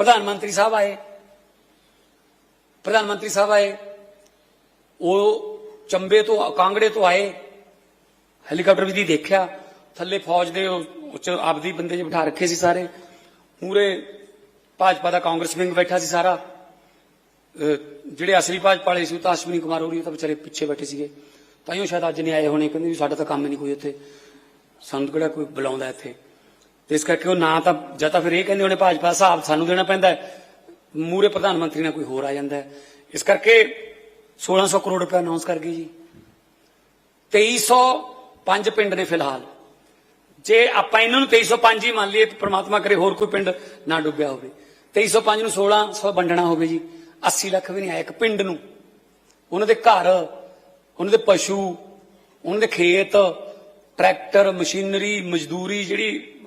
ਪ੍ਰਧਾਨ ਮੰਤਰੀ ਸਾਹਿਬ ਆਏ। ਪ੍ਰਧਾਨ ਮੰਤਰੀ ਸਾਹਿਬ ਆਏ। ਉਹ ਚੰਬੇ ਤੋਂ, ਕਾਂਗੜੇ ਤੋਂ ਆਏ। ਹੈਲੀਕਾਪਟਰ ਵੀ ਦੀ ਦੇਖਿਆ। ਥੱਲੇ ਫੌਜ ਦੇ ਉੱਚ ਆਪਦੀ ਬੰਦੇ ਜਿਹੇ ਬਿਠਾ ਰੱਖੇ ਸੀ ਸਾਰੇ। ਪੂਰੇ ਭਾਜਪਾ ਦਾ ਕਾਂਗਰਸ ਵਿੰਗ ਬੈਠਾ ਸੀ ਸਾਰਾ। ਜਿਹੜੇ ਅਸਲੀ ਭਾਜਪਾ ਵਾਲੇ ਸੀ ਉਹ ਤਾਂ ਅਸ਼ਵਨੀ ਕੁਮਾਰ ਹੋਰੀ ਉਹ ਤਾਂ ਵਿਚਾਰੇ ਪਿੱਛੇ ਬੈਠੇ ਸੀਗੇ। ਤਾਂ ਉਹ ਸ਼ਾਇਦ ਅੱਜ ਨਹੀਂ ਆਏ ਹੋਣੇ। ਕਹਿੰਦੇ ਵੀ ਸਾਡਾ ਤਾਂ ਕੰਮ ਨਹੀਂ ਕੋਈ ਇੱਥੇ ਸਾਨੂੰ ਕਿਹੜਾ ਕੋਈ ਬੁਲਾਉਂਦਾ ਇੱਥੇ। ਤੇ ਇਸ ਕਰਕੇ ਉਹ ਨਾ ਤਾਂ, ਜਾਂ ਤਾਂ ਫਿਰ ਇਹ ਕਹਿੰਦੇ ਹੋਣੇ ਭਾਜਪਾ ਦਾ ਹਿਸਾਬ ਸਾਨੂੰ ਦੇਣਾ ਪੈਂਦਾ ਮੂਰੇ ਪ੍ਰਧਾਨ ਮੰਤਰੀ ਨਾਲ ਕੋਈ ਹੋਰ ਆ ਜਾਂਦਾ ਇਸ ਕਰਕੇ 1600 ਕਰੋੜ ਰੁਪਏ ਅਨਾਉਂਸ ਕਰ ਗਈ ਜੀ। 2305 ਪਿੰਡ ਨੇ ਫਿਲਹਾਲ। ਜੇ ਆਪਾਂ ਇਹਨਾਂ ਨੂੰ 2305 ਹੀ ਮੰਨ ਲਈਏ ਤਾਂ ਪ੍ਰਮਾਤਮਾ ਕਰੇ ਹੋਰ ਕੋਈ ਪਿੰਡ ਨਾ ਡੁੱਬਿਆ ਹੋਵੇ। 2305 ਨੂੰ 1600 ਵੰਡਣਾ ਹੋਵੇ ਜੀ। 80 ਲੱਖ ਵੀ ਨਹੀਂ ਆਇਆ ਇੱਕ ਪਿੰਡ ਨੂੰ। ਉਹਨਾਂ ਦੇ ਘਰ, ਉਹਨਾਂ ਦੇ ਪਸ਼ੂ, ਉਹਨਾਂ ਦੇ ਖੇਤ ਟਰੈਕਟਰ, ਮਸ਼ੀਨਰੀ, ਮਜ਼ਦੂਰੀ ਜਿਹੜੀ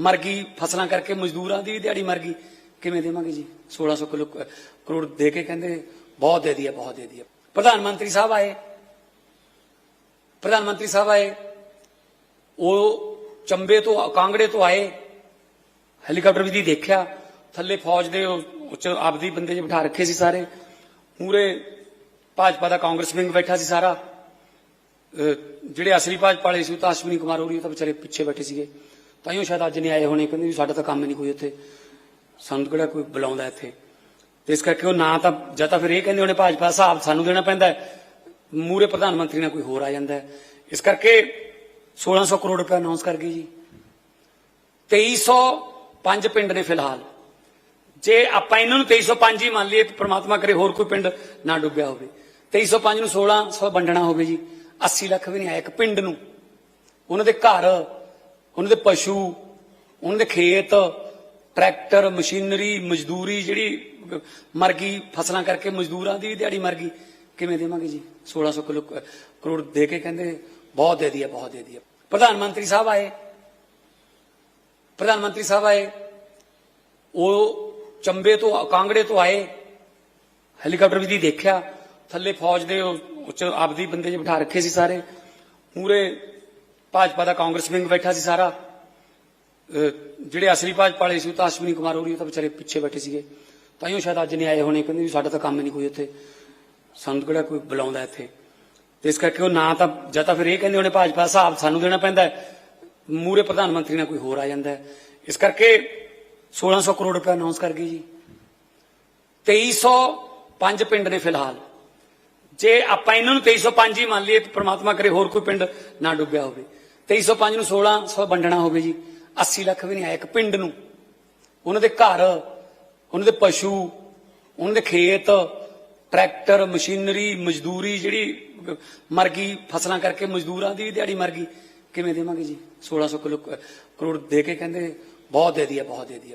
ਮਰ ਗਈ, ਫਸਲਾਂ ਕਰਕੇ ਮਜ਼ਦੂਰਾਂ ਦੀ ਵੀ ਦਿਹਾੜੀ ਮਰ ਗਈ। ਕਿਵੇਂ ਦੇਵਾਂਗੇ ਜੀ? 1600 ਕਿਲੋ ਕਰੋੜ ਦੇ ਕੇ ਕਹਿੰਦੇ ਬਹੁਤ ਦੇ ਦਿਆ ਬਹੁਤ ਦੇ ਦਿਆ ਪ੍ਰਧਾਨ ਮੰਤਰੀ ਸਾਹਿਬ ਆਏ। ਪ੍ਰਧਾਨ ਮੰਤਰੀ ਸਾਹਿਬ ਆਏ। ਉਹ ਚੰਬੇ ਤੋਂ, ਕਾਂਗੜੇ ਤੋਂ ਆਏ। ਹੈਲੀਕਾਪਟਰ ਵੀ ਦੇਖਿਆ। ਥੱਲੇ ਫੌਜ ਦੇ ਉੱਚ ਆਪਦੀ ਬੰਦੇ ਜਿਹੇ ਬਿਠਾ ਰੱਖੇ ਸੀ ਸਾਰੇ। ਪੂਰੇ ਭਾਜਪਾ ਦਾ ਕਾਂਗਰਸ ਵਿੰਗ ਬੈਠਾ ਸੀ ਸਾਰਾ। ਜਿਹੜੇ ਅਸਲੀ ਭਾਜਪਾ ਵਾਲੇ ਸੀ, ਉਹ ਤਾਂ ਅਸ਼ਵਨੀ ਕੁਮਾਰ ਹੋਰੀ, ਉਹ ਤਾਂ ਵਿਚਾਰੇ ਪਿੱਛੇ ਬੈਠੇ ਸੀਗੇ। ਤਾਂ ਤਾਈਓ ਸ਼ਾਇਦ ਅੱਜ ਨਹੀਂ ਆਏ ਹੋਣੇ, ਕਹਿੰਦੇ ਵੀ ਸਾਡਾ ਤਾਂ ਕੰਮ ਹੀ ਨਹੀਂ ਕੋਈ ਉੱਥੇ। ਸਾਨੂੰ ਕਿਹੜਾ ਕੋਈ ਬੁਲਾਉਂਦਾ ਇੱਥੇ। ਤੇ ਇਸ ਕਰਕੇ ਉਹ ਨਾ ਤਾਂ, ਜਾਂ ਤਾਂ ਫਿਰ ਇਹ ਕਹਿੰਦੇ ਹੋਣੇ ਭਾਜਪਾ ਹਿਸਾਬ ਸਾਨੂੰ ਦੇਣਾ ਪੈਂਦਾ ਮੂਰੇ ਪ੍ਰਧਾਨ ਮੰਤਰੀ ਨਾਲ ਕੋਈ ਹੋਰ ਆ ਜਾਂਦਾ ਇਸ ਕਰਕੇ 1600 ਕਰੋੜ ਰੁਪਏ ਅਨਾਉਂਸ ਕਰ ਗਏ ਜੀ। 2305 ਪਿੰਡ ਨੇ ਫਿਲਹਾਲ। ਜੇ ਆਪਾਂ ਇਹਨਾਂ ਨੂੰ 2305 ਹੀ ਮੰਨ ਲਈਏ, ਤਾਂ ਪ੍ਰਮਾਤਮਾ ਕਰੇ ਹੋਰ ਕੋਈ ਪਿੰਡ ਨਾ ਡੁੱਬਿਆ ਹੋਵੇ। 2305 ਨੂੰ 1600 ਵੰਡਣਾ ਹੋਵੇ ਜੀ। 80 ਲੱਖ ਵੀ ਨਹੀਂ ਆਇਆ ਇੱਕ ਪਿੰਡ ਨੂੰ। ਉਹਨਾਂ ਦੇ ਘਰ, ਉਹਨਾਂ ਦੇ ਪਸ਼ੂ, ਉਹਨਾਂ ਦੇ ਖੇਤ, ਟਰੈਕਟਰ, ਮਸ਼ੀਨਰੀ, ਮਜ਼ਦੂਰੀ ਜਿਹੜੀ ਮਰ ਗਈ, ਫਸਲਾਂ ਕਰਕੇ ਮਜ਼ਦੂਰਾਂ ਦੀ ਵੀ ਦਿਹਾੜੀ ਮਰ ਗਈ। ਕਿਵੇਂ ਦੇਵਾਂਗੇ ਜੀ? 1600 ਕਿਲੋ ਕ- ਕਰੋੜ ਦੇ ਕੇ ਕਹਿੰਦੇ, ਬਹੁਤ ਦੇ ਦਿਆ ਬਹੁਤ ਦੇ ਦਿਆ ਪ੍ਰਧਾਨ ਮੰਤਰੀ ਸਾਹਿਬ ਆਏ। ਪ੍ਰਧਾਨ ਮੰਤਰੀ ਸਾਹਿਬ ਆਏ। ਉਹ ਚੰਬੇ ਤੋਂ, ਕਾਂਗੜੇ ਤੋਂ ਆਏ। ਹੈਲੀਕਾਪਟਰ ਵੀ ਦੇਖਿਆ। ਥੱਲੇ ਫੌਜ ਦੇ ਉੱਚ ਆਪਦੀ ਬੰਦੇ ਜਿਹੇ ਬਿਠਾ ਰੱਖੇ ਸੀ ਸਾਰੇ। ਮੂਰੇ ਭਾਜਪਾ ਦਾ ਕਾਂਗਰਸ ਵਿੰਗ ਬੈਠਾ ਸੀ ਸਾਰਾ। ਜਿਹੜੇ ਅਸਲੀ ਭਾਜਪਾ ਵਾਲੇ ਸੀ ਉਹ ਤਾਂ ਅਸ਼ਵਨੀ ਕੁਮਾਰ ਹੋਰੀ ਉਹ ਤਾਂ ਵਿਚਾਰੇ ਪਿੱਛੇ ਬੈਠੇ ਸੀਗੇ। ਤਾਂ ਹੀ ਉਹ ਸ਼ਾਇਦ ਅੱਜ ਨਹੀਂ ਆਏ ਹੋਣੇ, ਕਹਿੰਦੇ ਵੀ ਸਾਡਾ ਤਾਂ ਕੰਮ ਨਹੀਂ ਕੋਈ ਇੱਥੇ ਸਾਨੂੰ ਕਿਹੜਾ ਕੋਈ ਬੁਲਾਉਂਦਾ ਇੱਥੇ। ਤੇ ਇਸ ਕਰਕੇ ਉਹ ਨਾ ਤਾਂ, ਜਾਂ ਤਾਂ ਫਿਰ ਇਹ ਕਹਿੰਦੇ ਹੋਣੇ ਭਾਜਪਾ ਦਾ ਹਿਸਾਬ ਸਾਨੂੰ ਦੇਣਾ ਪੈਂਦਾ ਮੂਰੇ ਪ੍ਰਧਾਨ ਮੰਤਰੀ ਨਾਲ ਕੋਈ ਹੋਰ ਆ ਜਾਂਦਾ ਇਸ ਕਰਕੇ 1600 ਕਰੋੜ ਰੁਪਏ ਅਨਾਉਂਸ ਕਰ ਗਏ ਜੀ। 2305 ਪਿੰਡ ਨੇ ਫਿਲਹਾਲ। ਜੇ ਆਪਾਂ ਇਹਨਾਂ ਨੂੰ 2305 ਹੀ ਮੰਨ ਲਈਏ ਤਾਂ ਪ੍ਰਮਾਤਮਾ ਕਰੇ ਹੋਰ ਕੋਈ ਪਿੰਡ ਨਾ ਡੁੱਬਿਆ ਹੋਵੇ। 2305 ਨੂੰ 1600 ਵੰਡਣਾ ਹੋਵੇ ਜੀ। 80 ਲੱਖ ਵੀ ਨਹੀਂ ਆਇਆ ਇੱਕ ਪਿੰਡ ਨੂੰ। ਉਹਨਾਂ ਦੇ ਘਰ, ਉਹਨਾਂ ਦੇ ਪਸ਼ੂ, ਉਹਨਾਂ ਦੇ ਖੇਤ, ਟਰੈਕਟਰ, ਮਸ਼ੀਨਰੀ, ਮਜ਼ਦੂਰੀ ਜਿਹੜੀ ਮਰ ਗਈ, ਫਸਲਾਂ ਕਰਕੇ ਮਜ਼ਦੂਰਾਂ ਦੀ ਦਿਹਾੜੀ ਮਰ ਗਈ। ਕਿਵੇਂ ਦੇਵਾਂਗੇ ਜੀ? 1600 ਕਿਲੋ ਕਰੋੜ ਦੇ ਕੇ ਕਹਿੰਦੇ, ਬਹੁਤ ਦੇ ਦਿਆ ਬਹੁਤ ਦੇ ਦਿਆ